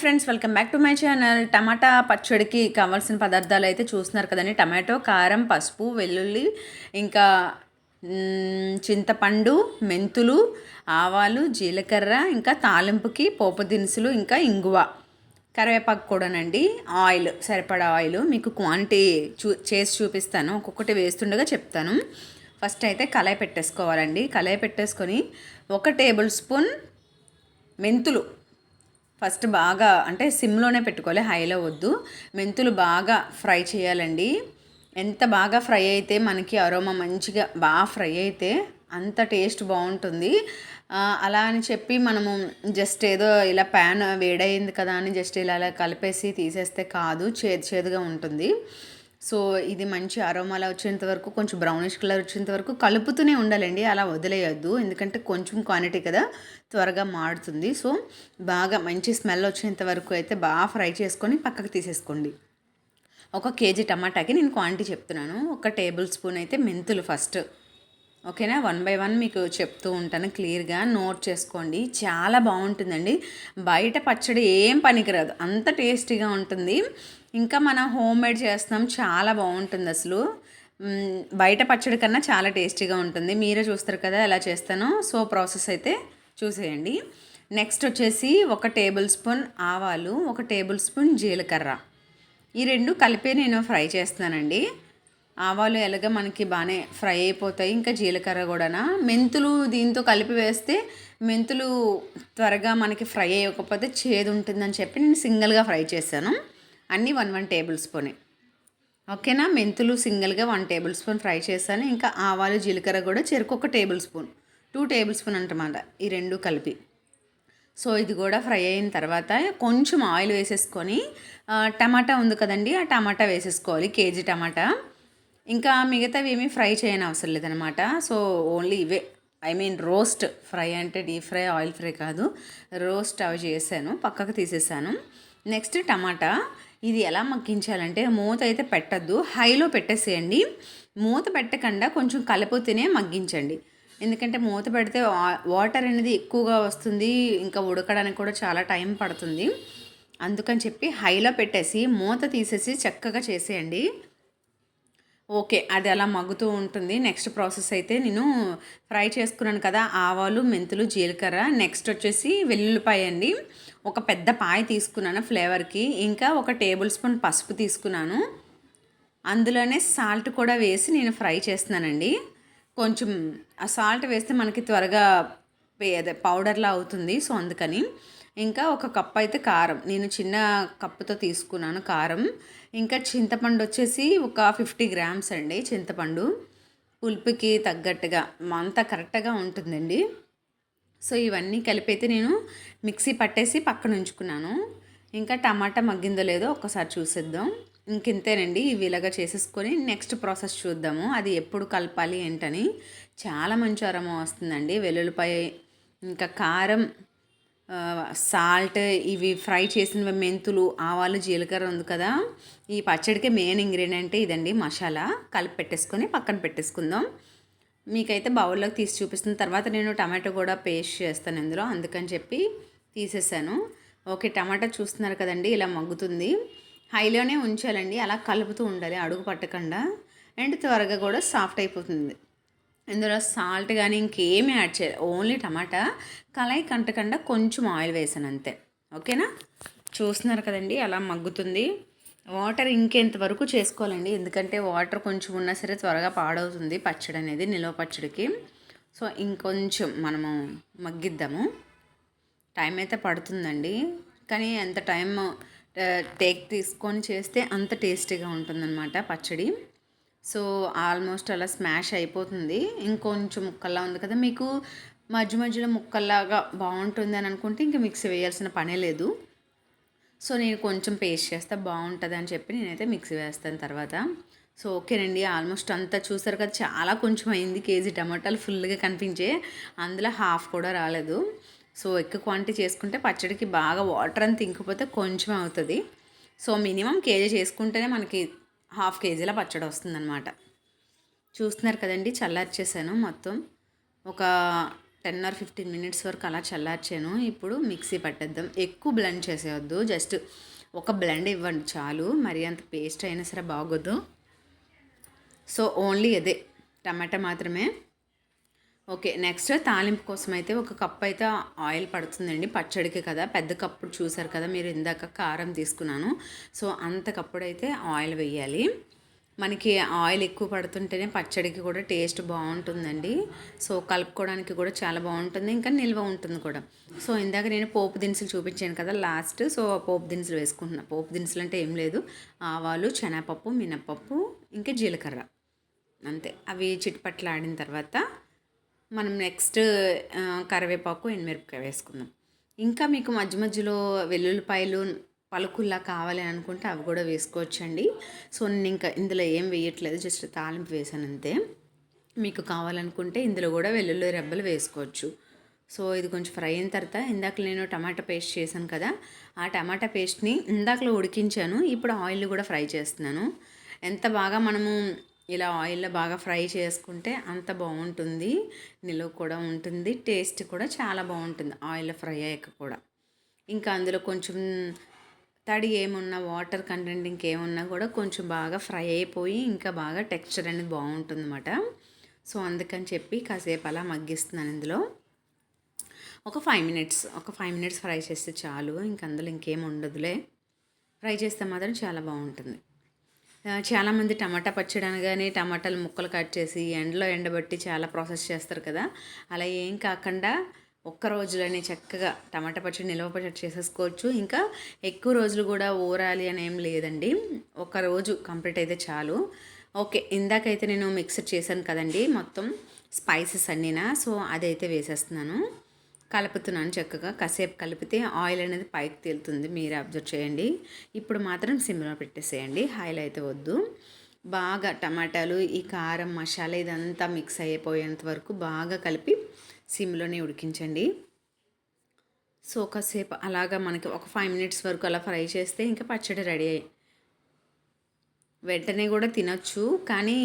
Friends welcome back to my channel టమాటా పచ్చడికి కావాల్సిన పదార్థాలు అయితే చూస్తున్నారు కదండి. టమాటో కారం పసుపు వెల్లుల్లి ఇంకా చింతపండు మెంతులు ఆవాలు జీలకర్ర ఇంకా తాలింపుకి పోపు దినుసులు ఇంకా ఇంగువ. కరివేపాకు కూడానండి. ఆయిల్ సరిపడా ఆయిల్. మీకు క్వాంటిటీ చూ చేసి చూపిస్తాను. ఒక్కొక్కటి వేస్తుండగా చెప్తాను. ఫస్ట్ అయితే కళాయి పెట్టేసుకోవాలండి. కళాయి పెట్టేసుకొని ఒక టేబుల్ స్పూన్ మెంతులు ఫస్ట్ బాగా అంటే సిమ్లోనే పెట్టుకోవాలి హైలో వద్దు. మెంతులు బాగా ఫ్రై చేయాలండి. ఎంత బాగా ఫ్రై అయితే మనకి అరోమా మంచిగా బాగా ఫ్రై అయితే అంత టేస్ట్ బాగుంటుంది. అలా అని చెప్పి మనము జస్ట్ ఏదో ఇలా ప్యాన్ వేడయింది కదా అని జస్ట్ ఇలా ఇలా కలిపేసి తీసేస్తే కాదు చేదు చేదుగా ఉంటుంది. సో ఇది మంచి అరోమాలా వచ్చేంత వరకు కొంచెం బ్రౌనిష్ కలర్ వచ్చేంత వరకు కలుపుతూనే ఉండాలండి. అలా వదిలేయద్దు. ఎందుకంటే కొంచెం క్వాంటిటీ కదా త్వరగా మాడుతుంది సో బాగా మంచి స్మెల్ వచ్చేంత వరకు అయితే బాగా ఫ్రై చేసుకొని పక్కకు తీసేసుకోండి. ఒక కేజీ టమాటాకి నేను క్వాంటిటీ చెప్తున్నాను. ఒక టేబుల్ స్పూన్ అయితే మెంతులు ఫస్ట్ ఓకేనా? వన్ బై వన్ మీకు చెప్తూ ఉంటాను. క్లియర్గా నోట్ చేసుకోండి. చాలా బాగుంటుందండి. బయట పచ్చడి ఏం పనికిరాదు. అంత టేస్టీగా ఉంటుంది. ఇంకా మనం హోమ్ మేడ్ చేస్తాం చాలా బాగుంటుంది అసలు. బయట పచ్చడి కన్నా చాలా టేస్టీగా ఉంటుంది. మీరే చూస్తారు కదా ఎలా చేస్తానో. సో ప్రాసెస్ అయితే చూసేయండి. నెక్స్ట్ వచ్చేసి ఒక టేబుల్ స్పూన్ ఆవాలు ఒక టేబుల్ స్పూన్ జీలకర్ర. ఈ రెండు కలిపి నేను ఫ్రై చేస్తున్నానండి. ఆవాలు ఎలాగ మనకి బాగానే ఫ్రై అయిపోతాయి. ఇంకా జీలకర్ర కూడానా? మెంతులు దీంతో కలిపి వేస్తే మెంతులు త్వరగా మనకి ఫ్రై అయ్యకపోతే చేదు ఉంటుందని చెప్పి నేను సింగిల్గా ఫ్రై చేశాను. అన్నీ వన్ వన్ టేబుల్ స్పూనే. ఓకేనా? మెంతులు సింగిల్గా వన్ టేబుల్ స్పూన్ ఫ్రై చేశాను. ఇంకా ఆవాలు జీలకర్ర కూడా చెరుకు ఒక tablespoon. Two tablespoon అంటమాట ఈ రెండు కలిపి. సో ఇది కూడా ఫ్రై అయిన తర్వాత కొంచెం ఆయిల్ వేసేసుకొని టమాటా ఉంది కదండి ఆ టమాటా వేసేసుకోవాలి కేజీ టమాటా. ఇంకా మిగతావి ఏమీ ఫ్రై చేయని అవసరం లేదనమాట సో ఓన్లీ ఇవే. ఐ మీన్ రోస్ట్ ఫ్రై అంటే డీప్ ఫ్రై ఆయిల్ ఫ్రై కాదు. రోస్ట్ అవి చేశాను పక్కకు తీసేసాను. నెక్స్ట్ టమాటా. ఇది ఎలా మగ్గించాలంటే మూత అయితే పెట్టద్దు. హైలో పెట్టేసేయండి. మూత పెట్టకుండా కొంచెం కలిపితేనే మగ్గించండి. ఎందుకంటే మూత పెడితే వాటర్ అనేది ఎక్కువగా వస్తుంది ఇంకా ఉడకడానికి కూడా చాలా టైం పడుతుంది. అందుకని చెప్పి హైలో పెట్టేసి మూత తీసేసి చక్కగా చేసేయండి. ఓకే అది అలా మగ్గుతూ ఉంటుంది. నెక్స్ట్ ప్రాసెస్ అయితే నేను ఫ్రై చేసుకున్నాను కదా ఆవాలు మెంతులు జీలకర్ర నెక్స్ట్ వచ్చేసి వెల్లుల్లిపాయ అండి. ఒక పెద్ద పాయ తీసుకున్నాను ఫ్లేవర్కి. ఇంకా ఒక టేబుల్ స్పూన్ పసుపు తీసుకున్నాను. అందులోనే సాల్ట్ కూడా వేసి నేను ఫ్రై చేస్తున్నానండి. కొంచెం ఆ సాల్ట్ వేస్తే మనకి త్వరగా అదే పౌడర్లా అవుతుంది. సో అందుకని ఇంకా ఒక కప్ అయితే కారం. నేను చిన్న కప్పుతో తీసుకున్నాను కారం. ఇంకా చింతపండు వచ్చేసి ఒక ఫిఫ్టీ గ్రామ్స్ అండి చింతపండు. పులుపుకి తగ్గట్టుగా అంతా కరెక్ట్గా ఉంటుందండి. సో ఇవన్నీ కలిపి అయితే నేను మిక్సీ పట్టేసి పక్కన ఉంచుకున్నాను. ఇంకా టమాటా మగ్గిందో లేదో ఒక్కసారి చూసేద్దాం. ఇంకింతేనండి ఇవి ఇలాగా చేసేసుకొని నెక్స్ట్ ప్రాసెస్ చూద్దాము. అది ఎప్పుడు కలపాలి ఏంటని. చాలా మంచి అరమ వస్తుందండి. వెల్లుల్లిపాయ ఇంకా కారం సాల్ట్ ఇవి ఫ్రై చేసిన మెంతులు ఆవాలు జీలకర్ర ఉంది కదా. ఈ పచ్చడికి మెయిన్ ఇంగ్రీడియంట్ ఇదండి మసాలా. కలిపి పెట్టేసుకొని పక్కన పెట్టేసుకుందాం. మీకైతే బౌల్లోకి తీసి చూపిస్తున్న తర్వాత నేను టమాటో కూడా పేస్ట్ చేస్తాను ఇందులో. అందుకని చెప్పి తీసేసాను. ఓకే టమాటా చూస్తున్నారు కదండి ఇలా మగ్గుతుంది. హైలోనే ఉంచాలండి అలా కలుపుతూ ఉండాలి అడుగు పట్టకుండా. అండ్ త్వరగా కూడా సాఫ్ట్ అయిపోతుంది. ఇందులో సాల్ట్ కానీ ఇంకేమీ యాడ్ చేయాలి ఓన్లీ టమాటా కళాయి కంటకుండా కొంచెం ఆయిల్ వేసాను అంతే. ఓకేనా? చూస్తున్నారు కదండి అలా మగ్గుతుంది. వాటర్ ఇంకెంతవరకు చేసుకోవాలండి? ఎందుకంటే వాటర్ కొంచెం ఉన్నా సరే త్వరగా పాడవుతుంది పచ్చడి అనేది నిల్వ పచ్చడికి. సో ఇంకొంచెం మనము మగ్గిద్దాము. టైం అయితే పడుతుందండి. కానీ ఎంత టైం టేక్ తీసుకొని చేస్తే అంత టేస్టీగా ఉంటుందన్నమాట పచ్చడి. సో ఆల్మోస్ట్ అలా స్మాష్ అయిపోతుంది. ఇంకొంచెం ముక్కల్లా ఉంది కదా మీకు మధ్య మధ్యలో ముక్కల్లాగా బాగుంటుంది అని అనుకుంటే ఇంక మిక్సీ వేయాల్సిన పనే లేదు. సో నేను కొంచెం పేస్ట్ చేస్తే బాగుంటుంది అని చెప్పి నేనైతే మిక్సీ వేస్తాను తర్వాత. సో ఓకేనండి ఆల్మోస్ట్ అంతా చూసారు కదా చాలా కొంచెం అయింది కేజీ టమాటాలు ఫుల్గా కనిపించే అందులో హాఫ్ కూడా రాలేదు. సో ఎక్కువ క్వాంటిటీ చేసుకుంటే పచ్చడికి బాగా వాటర్ అంత ఇంకిపోతే కొంచెం అవుతుంది. సో మినిమం కేజీ చేసుకుంటేనే మనకి హాఫ్ కేజీల పచ్చడి వస్తుందన్నమాట. చూస్తున్నారు కదండి చల్లార్చేసాను మొత్తం. ఒక టెన్ ఆర్ ఫిఫ్టీన్ మినిట్స్ వరకు అలా చల్లార్చాను. ఇప్పుడు మిక్సీ పట్టేద్దాం. ఎక్కువ బ్లెండ్ చేసేవద్దు జస్ట్ ఒక బ్లెండ్ ఇవ్వండి చాలు. మరి అంత పేస్ట్ అయినా సరే బాగోదు. సో ఓన్లీ అదే టమాటా మాత్రమే. ఓకే నెక్స్ట్ తాలింపు కోసం అయితే ఒక కప్ అయితే ఆయిల్ పడుతుందండి. పచ్చడికి కదా. పెద్ద కప్పుడు చూసారు కదా మీరు ఇందాక కారం తీసుకున్నాను. సో అంత కప్పుడు అయితే ఆయిల్ వేయాలి. మనకి ఆయిల్ ఎక్కువ పడుతుంటేనే పచ్చడికి కూడా టేస్ట్ బాగుంటుందండి. సో కలుపుకోవడానికి కూడా చాలా బాగుంటుంది. ఇంకా నిల్వ ఉంటుంది కూడా. సో ఇందాక నేను పోపు దినుసులు చూపించాను కదా లాస్ట్ సో పోపు దినుసులు వేసుకుంటున్నా. పోపు దినుసులు అంటే ఏం లేదు. ఆవాలు శనగపప్పు మినపప్పు ఇంకా జీలకర్ర. అంతే. అవి చిట్పట్లు ఆడిన తర్వాత మనం నెక్స్ట్ కరివేపాకు ఎండుమిరపకాయ వేసుకుందాం. ఇంకా మీకు మధ్య మధ్యలో వెల్లుల్లిపాయలు పలుకుల్లా కావాలి అనుకుంటే అవి కూడా వేసుకోవచ్చండి. సో నేను ఇంకా ఇందులో ఏం వేయట్లేదు జస్ట్ తాలింపు వేసాను అంతే. మీకు కావాలనుకుంటే ఇందులో కూడా వెల్లుల్లి రెబ్బలు వేసుకోవచ్చు. సో ఇది కొంచెం ఫ్రై అయిన తర్వాత ఇందాక నేను టమాటా పేస్ట్ చేశాను కదా ఆ టమాటా పేస్ట్ని ఇందాకలో ఉడికించాను ఇప్పుడు ఆయిల్ కూడా ఫ్రై చేస్తున్నాను. ఎంత బాగా మనము ఇలా ఆయిల్లో బాగా ఫ్రై చేసుకుంటే అంత బాగుంటుంది. నిలువ కూడా ఉంటుంది. టేస్ట్ కూడా చాలా బాగుంటుంది ఆయిల్లో ఫ్రై అయ్యాక కూడా. ఇంకా అందులో కొంచెం తడి ఏమున్నా వాటర్ కంటెంట్ ఇంకేమున్నా కూడా కొంచెం బాగా ఫ్రై అయిపోయి ఇంకా బాగా టెక్స్చర్ అనేది బాగుంటుంది అనమాట సో అందుకని చెప్పి కాసేపు అలా మగ్గిస్తున్నాను ఇందులో. ఒక ఫైవ్ మినిట్స్ ఒక ఫైవ్ మినిట్స్ ఫ్రై చేస్తే చాలు. ఇంక అందులో ఇంకేం ఉండదులే. ఫ్రై చేస్తే మాత్రం చాలా బాగుంటుంది. చాలామంది టమాటా పచ్చడి అనగానే టమాటాలు ముక్కలు కట్ చేసి ఎండలో ఎండబెట్టి చాలా ప్రాసెస్ చేస్తారు కదా. అలా ఏం కాకుండా ఒక్క రోజులోనే చక్కగా టమాటా పచ్చడి నిల్వ పచ్చడి చేసేసుకోవచ్చు. ఇంకా ఎక్కువ రోజులు కూడా ఊరాలి అని ఏం లేదండి. ఒక రోజు కంప్లీట్ అయితే చాలు. ఓకే ఇందాకైతే నేను మిక్సర్ చేశాను కదండి మొత్తం స్పైసెస్ అన్నీనా. సో అదైతే వేసేస్తున్నాను. కలుపుతున్నాను చక్కగా. కాసేపు కలిపితే ఆయిల్ అనేది పైకి తేలుతుంది. మీరు అబ్జర్వ్ చేయండి. ఇప్పుడు మాత్రం సిమ్లో పెట్టేసేయండి. ఆయిల్ అయితే వద్దు. బాగా టమాటాలు ఈ కారం మసాలా ఇదంతా మిక్స్ అయిపోయేంత వరకు బాగా కలిపి సిమ్లోనే ఉడికించండి. సో కాసేపు అలాగా మనకి ఒక ఫైవ్ మినిట్స్ వరకు అలా ఫ్రై చేస్తే ఇంకా పచ్చడి రెడీ అయ్యి వెంటనే కూడా తినచ్చు. కానీ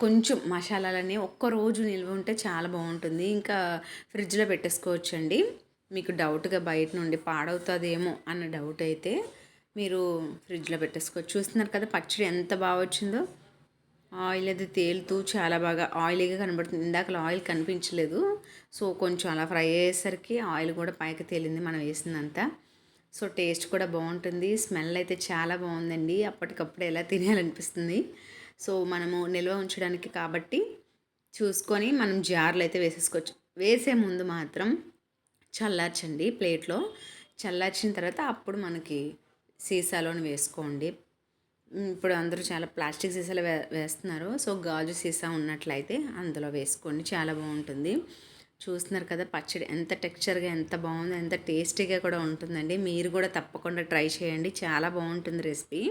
కొంచెం మసాలాలన్నీ ఒక్క రోజు నిల్వ ఉంటే చాలా బాగుంటుంది. ఇంకా ఫ్రిడ్జ్లో పెట్టేసుకోవచ్చండి. మీకు డౌట్గా బయట నుండి పాడవుతుందేమో అన్న డౌట్ అయితే మీరు ఫ్రిడ్జ్లో పెట్టేసుకోవచ్చు. చూస్తున్నారు కదా పచ్చడి ఎంత బాగా వచ్చిందో. ఆయిల్ అది తేలుతూ చాలా బాగా ఆయిలీగా కనబడుతుంది. ఇందాక ఆయిల్ కనిపించలేదు. సో కొంచెం అలా ఫ్రై అయ్యేసరికి ఆయిల్ కూడా పైకి తేలింది మనం వేసిందంతా సో టేస్ట్ కూడా బాగుంటుంది. స్మెల్ అయితే చాలా బాగుందండి. అప్పటికప్పుడు ఎలా తినేయాలనిపిస్తుంది. సో మనము నిల్వ ఉంచడానికి కాబట్టి చూసుకొని మనం జార్లు అయితే వేసేసుకోవచ్చు. వేసే ముందు మాత్రం చల్లార్చండి ప్లేట్లో. చల్లార్చిన తర్వాత అప్పుడు మనకి సీసాలోని వేసుకోండి. ఇప్పుడు అందరూ చాలా ప్లాస్టిక్ సీసాలు వే వేస్తున్నారు. సో గాజు సీసా ఉన్నట్లయితే అందులో వేసుకోండి. చాలా బాగుంటుంది. చూస్తున్నారు కదా పచ్చడి ఎంత టెక్స్చర్గా ఎంత బాగుందో ఎంత టేస్టీగా కూడా ఉంటుందండి. మీరు కూడా తప్పకుండా ట్రై చేయండి. చాలా బాగుంటుంది రెసిపీ.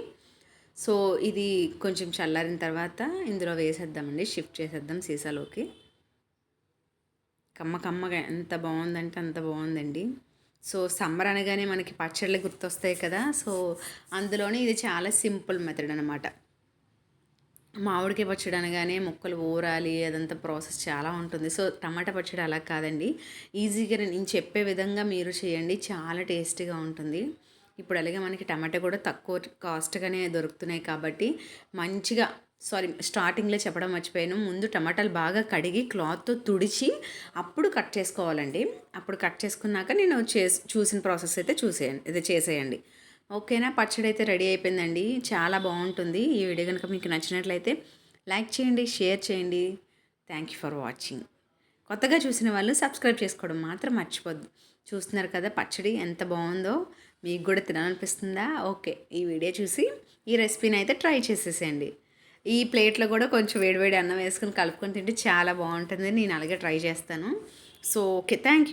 సో ఇది కొంచెం చల్లారిన తర్వాత ఇందులో వేసేద్దామండి. షిఫ్ట్ చేసేద్దాం సీసాలోకి. కమ్మ కమ్మగా ఎంత బాగుందంటే అంత బాగుందండి. సో సమ్మర్ అనగానే మనకి పచ్చళ్ళు గుర్తొస్తాయి కదా. సో అందులోనే ఇది చాలా సింపుల్ మెథడ్ అనమాట మామిడికాయ పచ్చడి అనగానే ముక్కలు ఊరాలి అదంతా ప్రాసెస్ చాలా ఉంటుంది. సో టమాటా పచ్చడి అలా కాదండి. ఈజీగా నేను చెప్పే విధంగా మీరు చేయండి. చాలా టేస్టీగా ఉంటుంది. ఇప్పుడు అలాగే మనకి టమాటా కూడా తక్కువ కాస్ట్గానే దొరుకుతున్నాయి కాబట్టి మంచిగా సారీ స్టార్టింగ్లో చెప్పడం మర్చిపోయాను. ముందు టమాటాలు బాగా కడిగి క్లాత్తో తుడిచి అప్పుడు కట్ చేసుకోవాలండి. అప్పుడు కట్ చేసుకున్నాక నేను చేసి చూసిన ప్రాసెస్ అయితే చూసేయండి ఇది చేసేయండి. ఓకేనా? పచ్చడి అయితే రెడీ అయిపోయిందండి. చాలా బాగుంటుంది. ఈ వీడియో కనుక మీకు నచ్చినట్లయితే లైక్ చేయండి షేర్ చేయండి. Thank you for watching. కొత్తగా చూసిన వాళ్ళు సబ్స్క్రైబ్ చేసుకోవడం మాత్రం మర్చిపోద్దు. చూస్తున్నారు కదా పచ్చడి ఎంత బాగుందో. మీకు కూడా తినాలనిపిస్తుందా? ఓకే ఈ వీడియో చూసి ఈ రెసిపీని అయితే ట్రై చేసేసేయండి. ఈ ప్లేట్లో కూడా కొంచెం వేడివేడి అన్నం వేసుకొని కలుపుకొని తింటే చాలా బాగుంటుంది. నేను అలాగే ట్రై చేస్తాను. So okay thank you